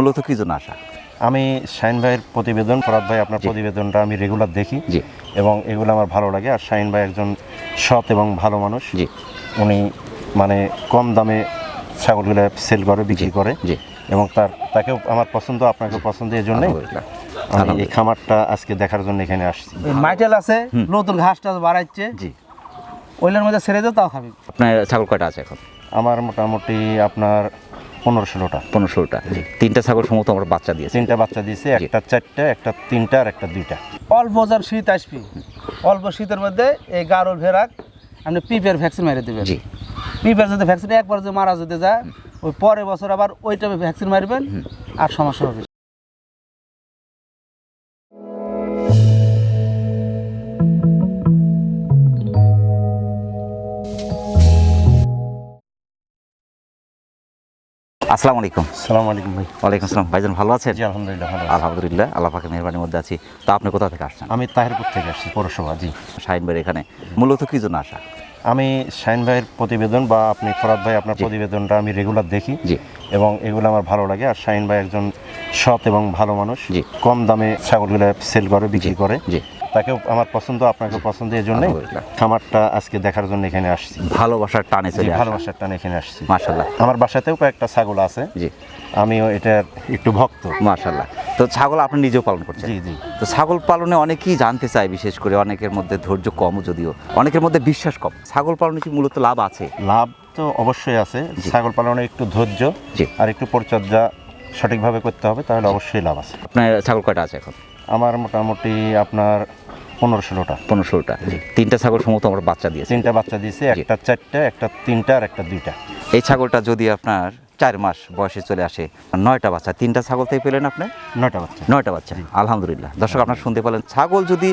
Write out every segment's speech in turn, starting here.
মূলত কি জন্য আসা? আমি শাইন ভাইয়ের প্রতিবেদন ফরাদ ভাই আপনার প্রতিবেদনটা আমি রেগুলার দেখি জি। এবং এগুলো আমার ভালো লাগে। আর শাইন ভাই একজন সৎ এবং ভালো মানুষ। জি। উনি মানে কম দামে ছাগলগুলো সেল করে বিক্রি করে জি। এবং তার তাকেও আমার পছন্দ আপনাকে পছন্দ এই জন্যই আমি এই খামারটা আজকে দেখার জন্য এখানে আসছি। মাইটেল আছে নতুন ঘাস টাস বাড়াচ্ছে জি। ওইটার মধ্যে ছেড়ে দাও তাও খাবি। আপনার ছাগল কয়টা আছে এখন? আমার মোটামুটি আপনার পনেরো ষোলোটা পনেরো ষোলোটা তিনটা ছাগল সম্ভবত আমরা বাচ্চা দিয়েছি। তিনটা বাচ্চা দিয়েছে একটা চারটা একটা তিনটা আর একটা দুইটা। অল্প যার শীত আসবে অল্প শীতের মধ্যে এই গারো ভেরাক আপনি পিপের ভ্যাকসিন মেরে দেবেন। জি। পিপের যদি ভ্যাকসিন একবার যদি মারা যদি যায় ওই পরের বছর আবার ওইটা ভ্যাকসিন মারবেন আর সমস্যা হবে আসসালামু আলাইকুম। সালাম আলাইকুম ভাই। ওয়ালাইকুম আসসালাম। ভাইজান ভালো আছেন? জি আলহামদুলিল্লাহ ভালো। আলহামদুলিল্লাহ আল্লাহ পাকের মেহরবানির মধ্যে আছি। তা আপনি কোথা থেকে আসছেন? আমি তাহিরপুর থেকে আসছি পৌরসভা জি। শাহিন ভাইয়ের এখানে। মূলত কি জন্য আসা? আমি শাইন ভাইয়ের প্রতিবেদন বা আপনি ফরাদ ভাই আপনার প্রতিবেদনটা আমি রেগুলার দেখি জি। এবং এগুলো আমার ভালো লাগে। আর শাইন ভাই একজন সৎ এবং ভালো মানুষ। জি। কম দামে ছাগলগুলো সেল করে বিক্রি করে। জি। তাকেও আমার পছন্দ আপনাকে পছন্দ এই জন্যই। খামারটা আজকে দেখার জন্য এখানে আসছি। ভালোবাসার টানে চলে ভালোবাসার টানে এখানে আসছি। মাশাল্লাহ আমার বাসাতেও কয়েকটা ছাগল আছে। জি। আমিও এটার একটু ভক্ত। মাশাল্লাহ তো ছাগল আপনি নিজেও পালন করছেন? জি জি। তো ছাগল পালনে অনেকেই জানতে চায় বিশেষ করে অনেকের মধ্যে ধৈর্য কম যদিও অনেকের মধ্যে বিশ্বাস কম। ছাগল পালনে কি মূলত লাভ আছে? লাভ তো অবশ্যই আছে। ছাগল পালনে একটু ধৈর্য। আর একটু পরিচর্যা সঠিকভাবে করতে হবে তাহলে অবশ্যই লাভ আছে। আপনার ছাগল কয়টা আছে এখন? আমার মোটামুটি আপনার পনেরো ষোলোটা। পনেরো ষোলোটা তিনটা ছাগল সম্ভবত আমরা বাচ্চা দিয়েছি। তিনটা বাচ্চা দিয়েছে একটা চারটা একটা তিনটা আর একটা দুইটা। এই ছাগলটা যদি আপনার চার মাস বয়সে চলে আসে নয়টা বাচ্চা তিনটা ছাগল থেকে পেলেন আপনি? নয়টা বাচ্চা। নয়টা বাচ্চা আলহামদুলিল্লাহ। দর্শক আপনারা শুনতে পেলেন ছাগল যদি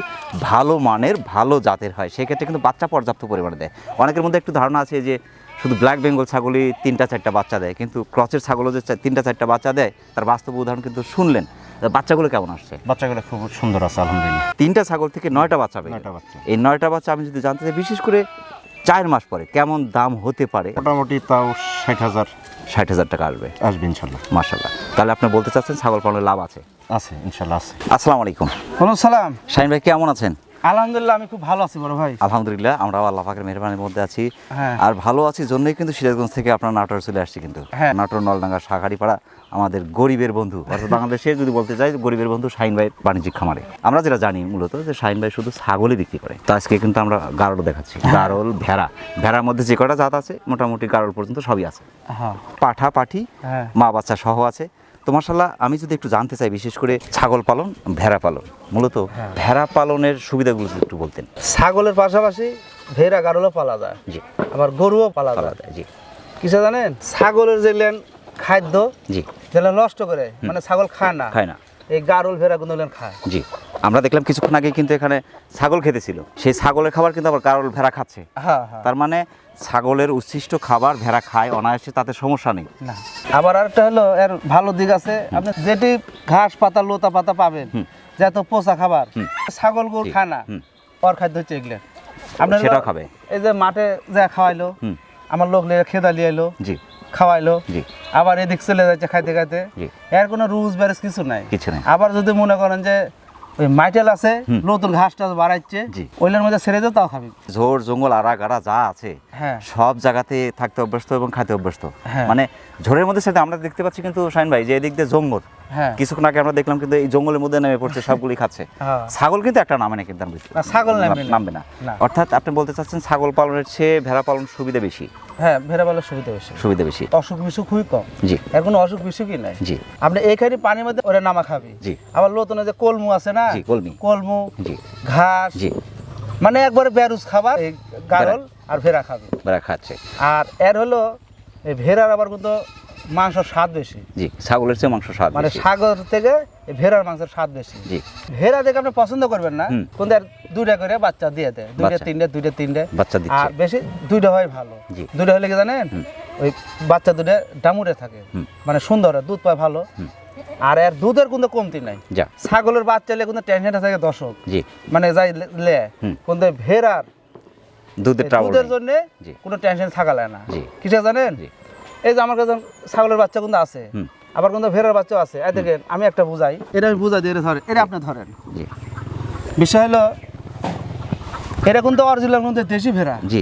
ভালো মানের ভালো জাতের হয় সেক্ষেত্রে কিন্তু বাচ্চা পর্যাপ্ত পরিমাণে দেয়। অনেকের মধ্যে একটু ধারণা আছে যে শুধু ব্ল্যাক বেঙ্গল ছাগলই তিনটা চারটা বাচ্চা দেয় কিন্তু ক্রচের ছাগলও যে তিনটা চারটা বাচ্চা দেয় তার বাস্তব উদাহরণ কিন্তু শুনলেন। বাচ্চাগুলো কেমন আসছে? বাচ্চাগুলো খুব সুন্দর আছে আলহামদুলিল্লাহ। তিনটা ছাগল থেকে নয়টা বাচ্চা। নয়টা বাচ্চা। এই নয়টা বাচ্চা আমি যদি জানতে চাই বিশেষ করে চার মাস পরে কেমন দাম হতে পারে? মোটামুটি তাও ষাট হাজার। ষাট হাজার টাকা আসবে। আসবে ইনশাল্লাহ। মার্শাল্লাহ তাহলে আপনি বলতে চাচ্ছেন ছাগল পালনের লাভ আছে? আছে ইনশাল্লাহ আছে। আসসালামু আলাইকুম। হলো সালাম। শাহিন ভাই কেমন আছেন? আলহামদুলিল্লাহ আমি খুব ভালো আছি বড় ভাই। আলহামদুলিল্লাহ আমরাও আল্লাহ পাকের মেহরবানির মধ্যে আছি। হ্যাঁ। আর ভালো আছি জন্যই কিন্তু সিরাজগঞ্জ থেকে আপনার নাটোর চলে আসছি কিন্তু। হ্যাঁ। নাটোর নলডাঙ্গা শাখারিপাড়া আমাদের গরিবের বন্ধু। অর্থাৎ বাংলাদেশে যদি বলতে চাই গরিবের বন্ধু শাহিন ভাই বাণিজ্যিক খামারে। আমরা যেটা জানি মূলত যে শাহিন ভাই শুধু ছাগলই বিক্রি করে। তো আজকে কিন্তু আমরা গারল দেখাচ্ছি। গারল ভেড়া। ভেড়ার মধ্যে যে কটা জাত আছে মোটামুটি গারল পর্যন্ত সবই আছে। হ্যাঁ। পাঠা পাঠি হ্যাঁ। মা বাচ্চা সহ আছে। তো মার্শাল্লাহ আমি যদি একটু জানতে চাই বিশেষ করে ছাগল পালন ভেড়া পালন। মূলত হ্যাঁ। ভেড়া পালনের সুবিধাগুলো একটু বলতেন। ছাগলের পাশাপাশি ভেড়া গারলও পালা যায়। জি। আবার গরুও পালা যায়। জি। কিসে জানেন? ছাগলের যেলেন খাদ্য জি। যেগুলো নষ্ট করে মানে ছাগল খায় না। খায় না। এই গারল ভেড়া গুলো খায়। জি। আমরা দেখলাম কিছুক্ষণ আগে কিন্তু এখানে ছাগল খেতেছিল। সেই ছাগলের খাবার কিন্তু আবার কারোর ভেড়া খাচ্ছে। হ্যাঁ হ্যাঁ। তার মানে ছাগলের উচ্ছিষ্ট খাবার ভেড়া খায় অনায়াসে তাতে সমস্যা নেই। না। আবার আরেকটা হলো এর ভালো দিক আছে। আপনি যেটি ঘাস পাতা লতা পাতা পাবেন। যত পচা খাবার। ছাগল গরু খায় না। ওর খাদ্য হচ্ছে এগুলো। আপনার সেটা খাবে। এই যে মাঠে যা খাওয়াইলো আমার লোক খেদা লিয়ে এলো জি। খাওয়াইলো জি। আবার এদিক চলে যাচ্ছে খাইতে খাইতে। এর কোনো রুলস ব্যারেজ কিছু নাই। কিছু নাই। আবার যদি মনে করেন যে ওই মাইটেল আছে নতুন ঘাস টাস বাড়াচ্ছে ওইলার মধ্যে ছেড়ে দাও তাও খাবি। ঝোড় জঙ্গল আড়া গাড়া যা আছে হ্যাঁ। সব জায়গাতে থাকতে অভ্যস্ত এবং খাইতে অভ্যস্ত। হ্যাঁ। মানে ঝোড়ের মধ্যে সেটা আমরা দেখতে পাচ্ছি কিন্তু শাইন ভাই যে এদিক দিয়ে জঙ্গল কিছুক্ষণ আগে আমরা দেখলাম কিন্তু এই জঙ্গলের মধ্যে নেমে পড়ছে সবগুলি খাচ্ছে। হ্যাঁ। ছাগল কিন্তু একটা নামে না কিন্তু ছাগল নামবে না। অর্থাৎ আপনি বলতে চাচ্ছেন ছাগল পালনের চেয়ে ভেড়া পালন সুবিধা বেশি? হ্যাঁ ভেড়া পালার সুবিধা বেশি। সুবিধা বেশি। অসুখ বিসুখ খুবই কম। জি। এর কোনো অসুখ বিসুখই নাই। জি। আপনি এইখানে পানির মধ্যে ওরা নামা খাবি। জি। আবার নতুন যে কলমু আছে না? জি কলমি। কলমু জি। ঘাস। জি। মানে একবারে বেরুজ খাবার এই গারল আর ভেড়া খাবে। ভেড়া খাচ্ছে। আর এর হলো এই ভেড়ার আবার কিন্তু মাংস স্বাদ বেশি। জি ছাগলের চেয়ে মাংস স্বাদ মানে সাগর থেকে ভেড়ার মাংসের স্বাদ বেশি। জি। ভেড়া দেখে আপনি পছন্দ করবেন না। কিন্তু দুইটা করে বাচ্চা দিয়ে দেয়। দুইটা তিনটে দুইটা তিনটে। বাচ্চা দিচ্ছে। আর বেশি দুইটা হয় ভালো। জি। দুইটা হলে কি জানেন? ওই বাচ্চা দুটো ডামুরে থাকে। মানে সুন্দর দুধ পায় ভালো। আর এর দুধের কিন্তু কমতি নাই। ছাগলের বাচ্চা হলে কিন্তু টেনশনটা থাকে দশক জি। মানে যাই লে-। কিন্তু ভেড়ার দুধের জন্য। কোনো টেনশন থাকা লাগে না। জি। কিসে জানেন? জি। এই যে আমার কাছে ছাগলের বাচ্চা কিন্তু আছে। আবার কিন্তু ভেড়ার বাচ্চা আছে। এই দেখেন আমি একটা বুঝাই। এটা আমি বুঝাই দিই এটা ধরেন এটা আপনি ধরেন। জি। বিষয় হলো এটা কিন্তু অরিজিনাল কিন্তু দেশি ভেড়া। জি।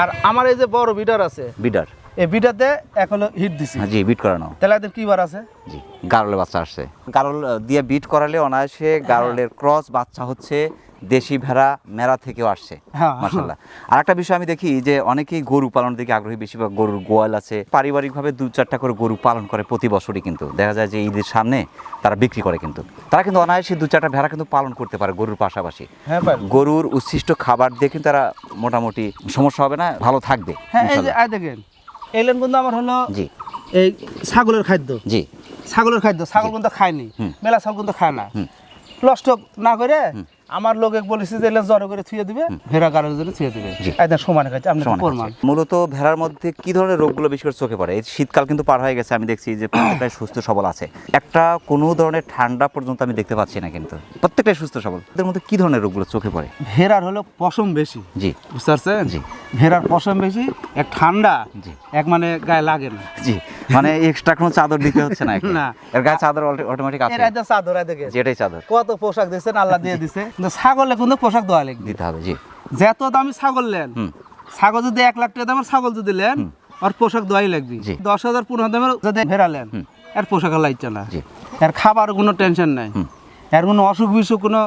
আর আমার এই যে বড় বিডার আছে বিডার। এই বিডাতে এক হলো হিট দিছি। জি বিট করানো। তাহলে এদের কি বার আছে? জি গারলের বাচ্চা আসছে। গারল দিয়ে বিট করালে অনায়াসে গারলের ক্রস বাচ্চা হচ্ছে দেশি ভেড়া মেরা থেকেও আসছে হ্যাঁ। মাসাল্লাহ আর একটা বিষয় আমি দেখি যে অনেকেই গরু পালনের দিকে আগ্রহী বেশিরভাগ গরুর গোয়াল আছে। পারিবারিকভাবে দু চারটা করে গরু পালন করে প্রতি বছরই কিন্তু। দেখা যায় যে ঈদের সামনে তারা বিক্রি করে কিন্তু। তারা কিন্তু অনায়াসে দু চারটা ভেড়া কিন্তু পালন করতে পারে গরুর পাশাপাশি। হ্যাঁ গরুর উচ্ছিষ্ট খাবার দিয়ে কিন্তু তারা মোটামুটি সমস্যা হবে না ভালো থাকবে হ্যাঁ দেখেন এলেন কিন্তু আমার হলো জি। এই ছাগলের খাদ্য। জি। ছাগলের খাদ্য ছাগল কিন্তু খায়নি মেলা ছাগল কিন্তু খায় না। নষ্ট না করে আমার লোকে বলেছে যে এলে জড়ো করে থুয়ে দিবে ভেড়া কারোর জন্য থুয়ে দিবে। একদম সমানে খাচ্ছে আপনি প্রমাণ। মূলত ভেড়ার মধ্যে কি ধরনের রোগগুলো বেশি করে চোখে পড়ে? এই শীতকাল কিন্তু পার হয়ে গেছে আমি দেখছি যে প্রত্যেকটাই সুস্থ সবল আছে। একটা কোনো ধরনের ঠান্ডা পর্যন্ত আমি দেখতে পাচ্ছি না কিন্তু। প্রত্যেকটাই সুস্থ সবল। এদের মধ্যে কি ধরনের রোগগুলো চোখে পড়ে? ভেড়ার হলো পশম বেশি। জি। বুঝতে পারছেন? জি। ভেড়ার পশম বেশি এক ঠান্ডা জি। এক মানে গায়ে লাগে না। জি। মানে এক্সট্রা কোনো চাদর দিতে হচ্ছে না। না। এর গায়ে চাদর অটোমেটিক আছে। এর চাদর দেখেন। যেটাই চাদর। কত পোশাক দিচ্ছেন আল্লাহ দিয়ে দিছে। কিন্তু ছাগলে কিন্তু পোশাক দেওয়া লাগবে। দিতে হবে জি। যত দামি ছাগল নেন ছাগল যদি এক লাখ টাকা দামের ছাগল যদি নেন আর পোশাক দেওয়াই লাগবে। দশ হাজার পনেরো দামের যদি ফেরালেন আর পোশাক আর লাগছে না। এর খাবার কোনো টেনশন নাই। আর এর কোনো অসুখ বিসুখ কোনো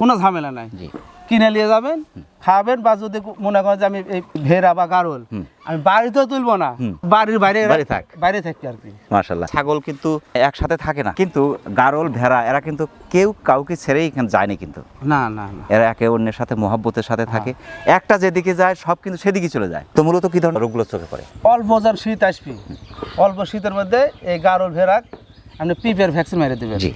কোনো ঝামেলা নাই। জি। কিনে নিয়ে যাবেন খাবেন বা যদি মনে করেন যে আমি এই ভেড়া বা গারল। আমি বাড়িতেও তুলবো না। বাড়ির বাইরে বাইরে থাক। বাইরে থাকছি আর কি। মাশাল্লাহ ছাগল কিন্তু একসাথে থাকে না কিন্তু গারল ভেড়া এরা কিন্তু কেউ কাউকে ছেড়েই এখানে যায়নি কিন্তু। না না না। এরা একে অন্যের সাথে মহাব্বতের সাথে থাকে। একটা যেদিকে যায় সব কিন্তু সেদিকে চলে যায়। তো মূলত কি ধরনের রোগগুলো চোখে পড়ে? অল্প যার শীত আসবি। অল্প শীতের মধ্যে এই গারল ভেড়া আপনি পিপের ভ্যাকসিন মেরে দেবেন। জি।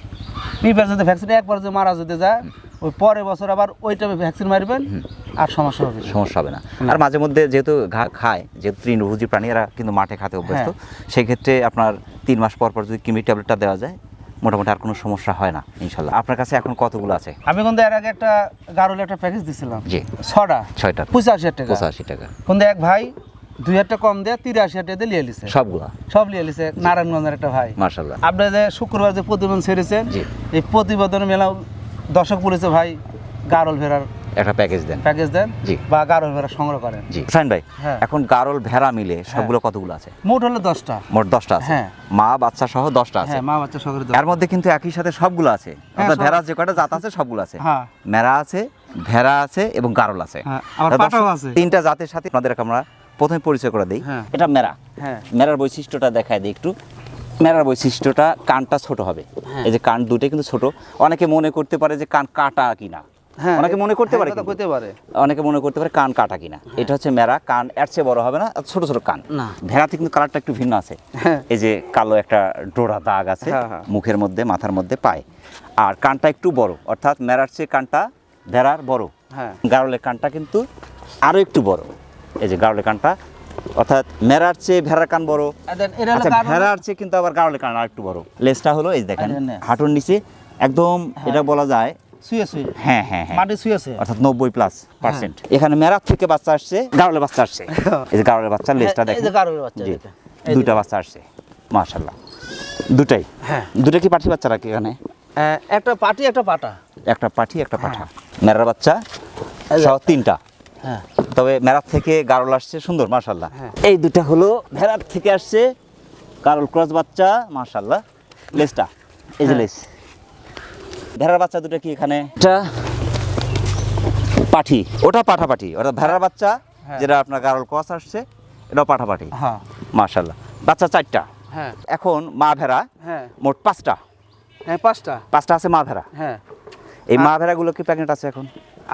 পিপের যদি ভ্যাকসিন একবার যদি মারা যদি যায় ওই পরের বছর আবার ওইটা ভ্যাকসিন মারবেন আর সমস্যা হবে সমস্যা হবে না। আর মাঝে মধ্যে যেহেতু খায় যেহেতু তৃণভোজী প্রাণী এরা কিন্তু মাঠে খাতে অভ্যস্ত সেই ক্ষেত্রে আপনার তিন মাস পর পর যদি কিমি ট্যাবলেটটা দেওয়া যায় মোটামুটি আর কোনো সমস্যা হয় না ইনশাল্লাহ। আপনার কাছে এখন কতগুলো আছে? আমি কিন্তু এর আগে একটা গারুল একটা প্যাকেজ দিছিলাম। জি। ছটা ছয়টা। পঁচাশি টাকা। পঁচাশি টাকা। কিন্তু এক ভাই দুই হাজার কম দিয়ে তিরাশি হাজার দিয়ে লিয়ে লিছে। সবগুলা? সব লিয়ে লিছে নারায়ণগঞ্জের একটা ভাই। মার্শাল্লাহ আপনি যে শুক্রবার যে প্রতিবেদন ছেড়েছেন এই প্রতিবেদন মেলা দর্শক বলেছে ভাই গারল ভেড়ার একটা প্যাকেজ দেন। প্যাকেজ দেন জি। বা গারল ভেড়া সংগ্রহ করেন। জি। হুসাইন ভাই হ্যাঁ। এখন গারল ভেড়া মিলে সবগুলো কতগুলো আছে? মোট হলো দশটা। মোট দশটা আছে? হ্যাঁ। মা বাচ্চা সহ দশটা আছে? হ্যাঁ মা বাচ্চা সকলে এর মধ্যে কিন্তু একই সাথে সবগুলো আছে। ভেড়া যে কটা জাত আছে সবগুলো আছে। হ্যাঁ। মেরা আছে ভেড়া আছে এবং গারল আছে। হ্যাঁ। তিনটা জাতের সাথে আপনাদেরকে আমরা প্রথমে পরিচয় করে দিই। হ্যাঁ। এটা মেরা। হ্যাঁ। মেরার বৈশিষ্ট্যটা দেখায় দিই একটু। মেরার বৈশিষ্ট্যটা কানটা ছোট হবে। হ্যাঁ। এই যে কান দুটোই কিন্তু ছোট। অনেকে মনে করতে পারে যে কান কাটা কিনা। হ্যাঁ অনেকে মনে করতে পারে। কইতে পারে। অনেকে মনে করতে পারে কান কাটা কিনা। এটা হচ্ছে মেরা। কান এর চেয়ে বড় হবে না ছোট ছোট কান। ভেড়াতে কিন্তু কালারটা একটু ভিন্ন আছে। এই যে কালো একটা ডোরা দাগ আছে। মুখের মধ্যে মাথার মধ্যে পায়। আর কানটা একটু বড়। অর্থাৎ মেরার চেয়ে কানটা ভেড়ার বড়। হ্যাঁ। গারলের কানটা কিন্তু আরও একটু বড়। এই যে গারলের কানটা অর্থাৎ মেরার চেয়ে ভেড়ার কান বড়। আচ্ছা ভেড়ার চেয়ে কিন্তু আবার গারলের কান আর একটু বড়। লেজটা হলো এই দেখেন হাঁটুর নিচে একদম এটা বলা যায় হ্যাঁ হ্যাঁ হ্যাঁ। অর্থাৎ নব্বই প্লাস পার্সেন্ট এখানে মেরার থেকে বাচ্চা আসছে বাচ্চা আসছে। এই যে লেজটা হ্যাঁ, দেখেন। বাচ্চা আসছে মাশাল্লাহ দুটাই? হ্যাঁ। দুটা কি পাঠি বাচ্চা রাখি এখানে? একটা পাটি একটা পাটা। একটা পাঠি একটা পাঠা। মেরার বাচ্চা তিনটা। হ্যাঁ। তবে মেরার থেকে গারল আসছে সুন্দর মাশাল্লাহ হ্যাঁ। এই দুটা হলো ভেড়ার থেকে আসছে গারল ক্রস বাচ্চা মাশাল্লাহ লেজটা এই যে হ্যাঁ। লেজ। ভেড়ার বাচ্চা দুটো কি এখানে? এটা পাঠি। ওটা পাঠা পাঠি অর্থাৎ ভেড়ার বাচ্চা হ্যাঁ। যেটা আপনার গারল ক্রস আসছে এটাও পাঠা পাঠি হ্যাঁ। মাশাল্লাহ বাচ্চা চারটা। হ্যাঁ। এখন মা ভেড়া হ্যাঁ। মোট পাঁচটা। হ্যাঁ পাঁচটা। পাঁচটা আছে মা ভেড়া। হ্যাঁ। এই মা ভেড়াগুলো কি প্রেগনেন্ট আছে এখন?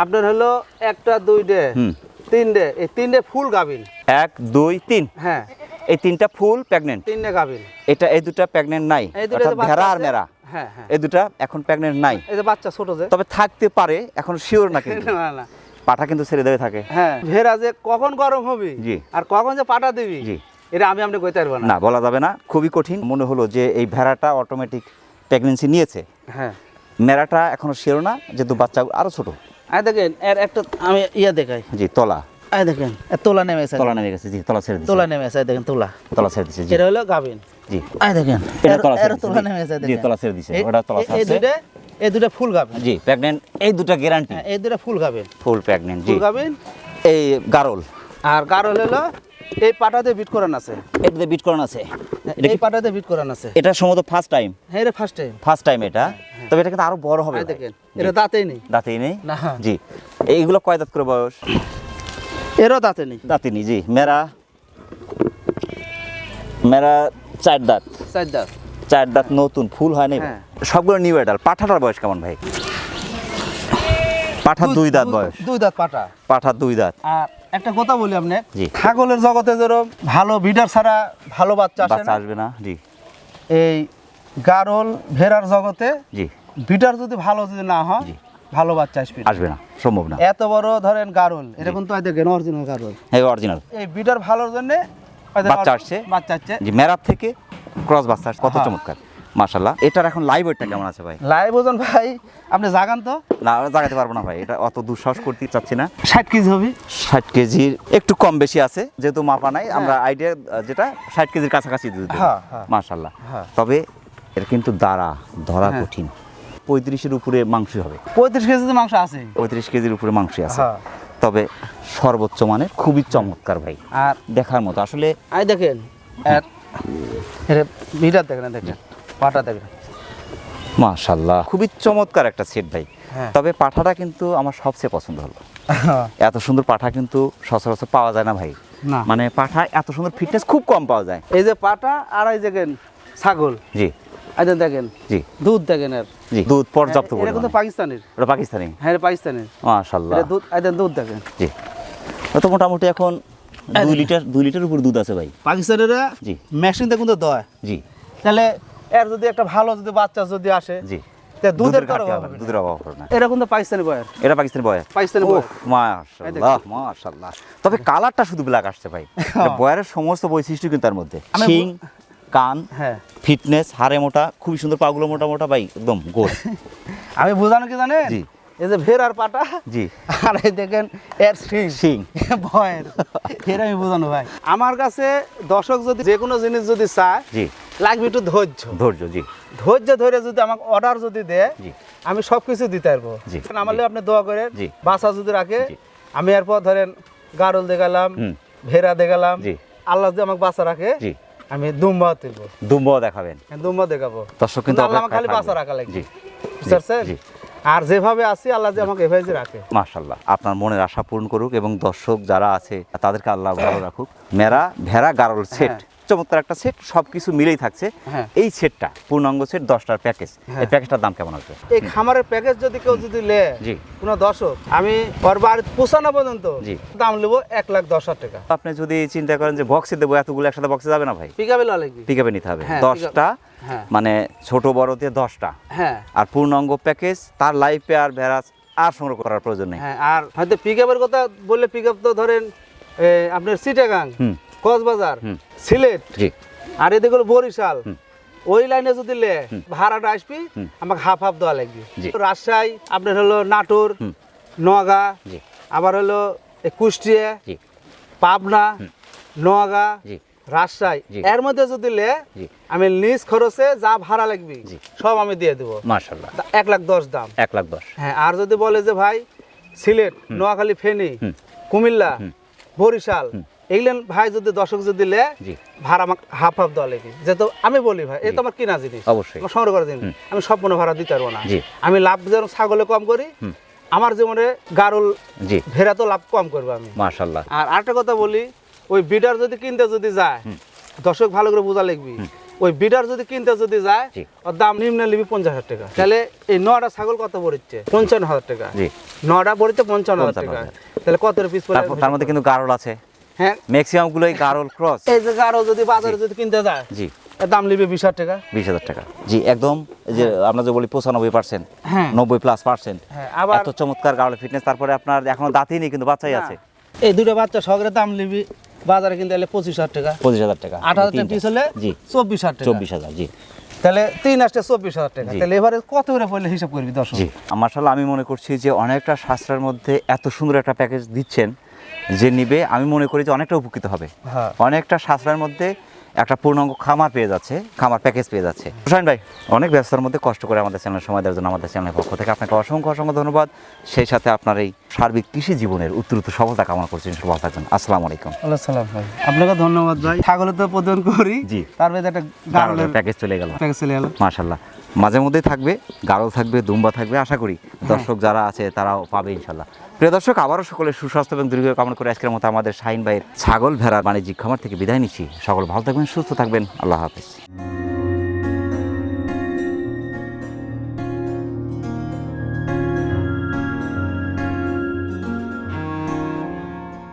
আপনার হলো একটা দুই ডে হুম। তিন ডে এই তিন ডে ফুল গাবিন এক দুই তিন। হ্যাঁ। এই তিনটা ফুল প্রেগনেন্ট তিন ডে গাবিন এটা এই দুটা প্রেগনেন্ট নাই। অর্থাৎ ভেড়া আর মেরা। হ্যাঁ হ্যাঁ। এই দুটা এখন প্রেগনেন্ট নাই। এই যে বাচ্চা ছোট যে। তবে থাকতে পারে এখন শিওর না কিন্তু। না না। পাঠা কিন্তু ছেড়ে দেবে থাকে। হ্যাঁ ভেড়া যে কখন গরম হবে জি। আর কখন যে পাটা দিবি জি। এটা আমি আপনি কইতে পারব না। না বলা যাবে না। খুবই কঠিন। মনে হলো যে এই ভেড়াটা অটোমেটিক প্রেগনেন্সি নিয়েছে। হ্যাঁ। মেরাটা এখনও শিওর না যেহেতু বাচ্চা আরও ছোট। আর দেখেন এর একটা আমি ইয়ে দেখাই। জি তলা। আয় দেখেন তোলা নেমে গেছে তলা নেমে গেছে জি তোলা ছেড়ে দিয়েছে তোলা নেমে গেছে দেখেন তোলা। তলা ছেড়ে দিয়েছে জি। এটা হলো গাবিন জি। আয় দেখেন এটা তোলা ছেড়ে তোলা। নেমে আছে জি, তোলা ছেড়ে দিয়েছে ওটা তোলা ছাড়ছে। এই দুটো এই দুটো ফুল গাবিন জি প্রেগনেন্ট এই দুটো গ্যারান্টি হ্যাঁ, এই দুটো ফুল গাবিন ফুল প্রেগনেন্ট জি। ফুল গাবিন এই গারল। আর গারল হলো এই পাটাতে বিট করান আছে। এটাতে বিট করানো আছে। এই পাটাতে বিট করান আছে। এটা সম্ভবত ফার্স্ট টাইম হ্যাঁ এটা ফার্স্ট টাইম ফার্স্ট টাইম এটা। তবে এটা কিন্তু আরও বড় হবে দেখেন এটা দাঁতেই নেই। দাঁতেই নেই? না। জি। এইগুলো কয় দাঁত করে বয়স? এরও দাঁতে নেই। দাঁতই নেই জি। মেরা। মেরা চার দাঁত। চার দাঁত। চার দাঁত নতুন ফুল হয় নাই। হ্যাঁ। সবগুলো নিউ এডাল পাঠাটার বয়স কেমন ভাই? পাঠা দুই দাঁত বয়স। দুই দাঁত পাটা পাঠা দুই দাঁত। আর একটা কথা বলি আপনি জি। ছাগলের জগতে যেরকম ভালো বিডার ছাড়া ভালো বাচ্চা আসে বাচ্চা না আসবে না জি। এই গারল ভেড়ার জগতে জি। বিটার যদি ভালো যদি না হয়। ভালো বাচ্চা আসবে আসবে না সম্ভব না। এত বড় ধরেন গারল এটা কিন্তু এই দেখেন অরিজিনাল গারল। হ্যাঁ অরিজিনাল এই বিটার ভালোর জন্য বাচ্চা আসছে? বাচ্চা আসছে। জি মেরার থেকে ক্রস বাচ্চা কত হ্যাঁ। চমৎকার। মাশাল্লাহ এটার এখন লাইভ ওয়েটটা কেমন আছে ভাই? লাইভ ওজন ভাই আপনি জাগান তো। না জাগাতে পারব না ভাই এটা অত দুঃসাহস করতে চাচ্ছি না। ষাট কেজি হবে। ষাট কেজির একটু কম বেশি আছে যেহেতু মাপা নাই আমরা আইডিয়া যেটা ষাট কেজির কাছাকাছি দুধ হ্যাঁ, হ্যাঁ। মাশাল্লাহ হ্যাঁ। তবে এর কিন্তু দাঁড়া ধরা হ্যাঁ। কঠিন। পঁয়ত্রিশের উপরে মাংস হবে। পঁয়ত্রিশ কেজিতে মাংস আছে। পঁয়ত্রিশ কেজির উপরে মাংস আছে। হ্যাঁ। তবে সর্বোচ্চ মানের খুবই চমৎকার ভাই। আর দেখার মতো আসলে আই দেখেন আর এটা দেখেন দেখেন। পাটা দেখেন। মাশাল্লাহ খুবই চমৎকার একটা সেট ভাই। হ্যাঁ। তবে পাঠাটা কিন্তু আমার সবচেয়ে পছন্দ হলো। এত সুন্দর পাঠা কিন্তু সচরাচর পাওয়া যায় না ভাই। মানে পাঠা এত সুন্দর ফিটনেস খুব কম পাওয়া যায়। এই যে পাটা আর এই দেখেন ছাগল। জি। যে দেখেন জি। দুধ দেখেন এর। জি দুধ পর্যাপ্ত এটা কিন্তু পাকিস্তানের ওটা পাকিস্তানি। হ্যাঁ এটা পাকিস্তানের মাশাল্লাহ এটা দুধ দেখেন দুধ দেখেন। জি। তো মোটামুটি এখন দুই লিটার দুই লিটার উপর দুধ আছে ভাই। পাকিস্তানের জি। মেশিন দেখুন তো দয়। জি। তাহলে এর যদি একটা ভালো যদি বাচ্চা যদি আসে জি। তা দুধের দুধের অভাব হবে না, পাকিস্তানি বয়ের। এটা পাকিস্তানি বয় পাকিস্তানি বয়। মাশাল্লাহ মাশাল্লাহ তবে কালারটা শুধু ব্ল্যাক আসছে ভাই। বয়ারের সমস্ত বৈশিষ্ট্য কিন্তু তার মধ্যে। শিং কান হ্যাঁ। ফিটনেস হাড়ে মোটা খুবই সুন্দর পাগুলো মোটা মোটা ভাই একদম গোল। আমি বোঝানো কি জানেন? জি। এই যে ভের আর পাটা জি। আর এই দেখেন এর শিং। শিং। ভয়ের এর আমি বোঝানো ভাই। আমার কাছে দর্শক যদি যে কোনো জিনিস যদি চায় জি। লাগবে একটু ধৈর্য ধৈর্য জি ধৈর্য ধরে যদি আমাকে অর্ডার যদি দেয় জি আমি সব কিছু দিতে পারব। আমার লিগে আপনি দোয়া করে জি। বাসা যদি রাখে আমি এরপর ধরেন গারল দেখালাম। ভেড়া দেখালাম জি। আল্লাহ যদি আমাকে বাসা রাখে জি আমি দুম্বা তুলবো দুম্বা দেখাবেন হ্যাঁ, দুম্বা দেখাবো দর্শক কিন্তু আল্লাহ আমাকে খালি বাসা। রাখা লাগবে জি। আর যেভাবে আছি আল্লাহ যে আমাকে এভাবে রাখে মাশাল্লাহ আপনার মনের আশা পূরণ করুক এবং দর্শক যারা আছে তাদেরকে আল্লাহ ভালো রাখুক মেরা ভেড়া গারল সেট। চমৎকার একটা সেট সবকিছু মিলেই থাকছে। হ্যাঁ। এই সেটটা পূর্ণাঙ্গ সেট দশটার প্যাকেজ। এই প্যাকেজটার দাম কেমন আসবে? এই খামারের প্যাকেজ যদি কেউ যদি লে জি। কোনো দর্শক আমি ওর বাড়ি পৌঁছানো পর্যন্ত জি। দাম নেব এক লাখ দশ হাজার টাকা। আপনি যদি চিন্তা করেন যে বক্সে দেবো এতগুলো একসাথে বক্সে যাবে না ভাই? পিক আপে লাগবে। পিক নিতে হবে। হ্যাঁ, দশটা হ্যাঁ। মানে ছোট বড় দিয়ে দশটা। হ্যাঁ। আর পূর্ণাঙ্গ প্যাকেজ তার লাইফ পেয়ার ভেড়াস আর সংগ্রহ করার প্রয়োজন নেই। আর হয়তো পিক আপের কথা বললে পিক আপ তো ধরেন আপনার সিটাগাং। কক্সবাজার সিলেট আর এদিকে হলো বরিশাল। ওই লাইনে যদি লে ভাড়াটা আসবি আমাকে হাফ হাফ দেওয়া লাগবে। রাজশাহী আপনার হলো নাটোর জি। আবার হলো কুষ্টিয়া পাবনা নোয়াগা জি। রাজশাহী। এর মধ্যে যদি লে আমি নিজ খরচে যা ভাড়া লাগবে সব আমি দিয়ে দেবো। এক লাখ দশ দাম। এক লাখ দশ। হ্যাঁ আর যদি বলে যে ভাই সিলেট নোয়াখালী ফেনী। কুমিল্লা বরিশাল এগুলেন ভাই যদি দর্শক যদি লে ভাড়া আমাকে হাফ হাফ যেহেতু আমি বলি ভাই তো আমার কিনা জিনিস। অবশ্যই। সংগ্রহ করা জিনিস। আমি ভাড়া দিতে পারব না। আমি লাভ যেন ছাগলে কম করি আমার জীবনে গারুল ভেড়া তো লাভ কম করব আমি। মাশাল্লাহ। আর আরেকটা কথা বলি ওই বিডার যদি কিনতে যদি যায় দর্শক ভালো করে বোঝা লিখবি ওই বিডার যদি কিনতে যদি যায়। ওর দাম নিম্নে নিবি পঞ্চাশ হাজার টাকা। তাহলে এই নটা ছাগল কত পড়ছে পঞ্চান্ন হাজার টাকা। নটা পড়ছে পঞ্চান্ন হাজার টাকা। তাহলে কত পিস তার মধ্যে কিন্তু গারল আছে। হ্যাঁ। ম্যাক্সিমাম গুলোই গারল ক্রস এই যে আরও যদি বাজারে যদি কিনতে যায় জি। দাম নিবে বিশ হাজার টাকা। বিশ হাজার টাকা। জি একদম যে আমরা যে বলি পঁচানব্বই পার্সেন্ট হ্যাঁ। নব্বই প্লাস পার্সেন্ট হ্যাঁ আবার এত চমৎকার গারল ফিটনেস তারপরে আপনার এখনও দাঁতই নেই কিন্তু বাচ্চাই আছে। এই দুটো বাচ্চা সগরে দাম নিবি বাজারে কিনতে হলে পঁচিশ হাজার টাকা। পঁচিশ হাজার টাকা। আট হাজার পিস হলে জি। চব্বিশ হাজার চব্বিশ হাজার জি। তাহলে তিন আসতে চব্বিশ হাজার টাকা। তাহলে এবারে কত করে পড়লে হিসাব করবি দর্শক? জি। মার্শাল্লাহ আমি মনে করছি যে অনেকটা শাস্ত্রের মধ্যে এত সুন্দর একটা প্যাকেজ দিচ্ছেন। যে নিবে আমি মনে করি যে অনেকটা উপকৃত হবে। হ্যাঁ। অনেকটা সাশ্রয়ের মধ্যে একটা পূর্ণাঙ্গ খামার পেয়ে যাচ্ছে খামার প্যাকেজ পেয়ে যাচ্ছে। হুসাইন ভাই অনেক ব্যস্ততার মধ্যে কষ্ট করে আমাদের চ্যানেল সময় দেওয়ার জন্য আমাদের চ্যানেলের পক্ষ থেকে আপনাকে অসংখ্য অসংখ্য ধন্যবাদ। সেই সাথে আপনার এই সার্বিক কৃষি জীবনের উত্তরোত্তর সফলতা কামনা করছি ইনশাল্লাহ ভালো থাকবেন আসসালামু আলাইকুম। ভাই। আপনাকে ধন্যবাদ ভাই। ছাগলের তো প্রদান করি জি। তার মধ্যে একটা গাড়লের প্যাকেজ চলে গেল। প্যাকেজ চলে গেল। মাশাল্লাহ মাঝে মধ্যেই থাকবে গাড়ল থাকবে দুম্বা থাকবে আশা করি দর্শক যারা আছে তারাও পাবে ইনশাল্লাহ প্রিয় দর্শক আবারও সকলের সুস্বাস্থ্য এবং দীর্ঘ কামনা করে আজকের মতো আমাদের শাহিন ভাইয়ের ছাগল ভেড়ার বাণিজ্যিক খামার থেকে বিদায় নিচ্ছি। সকল ভালো থাকবেন সুস্থ থাকবেন। আল্লাহ হাফিজ।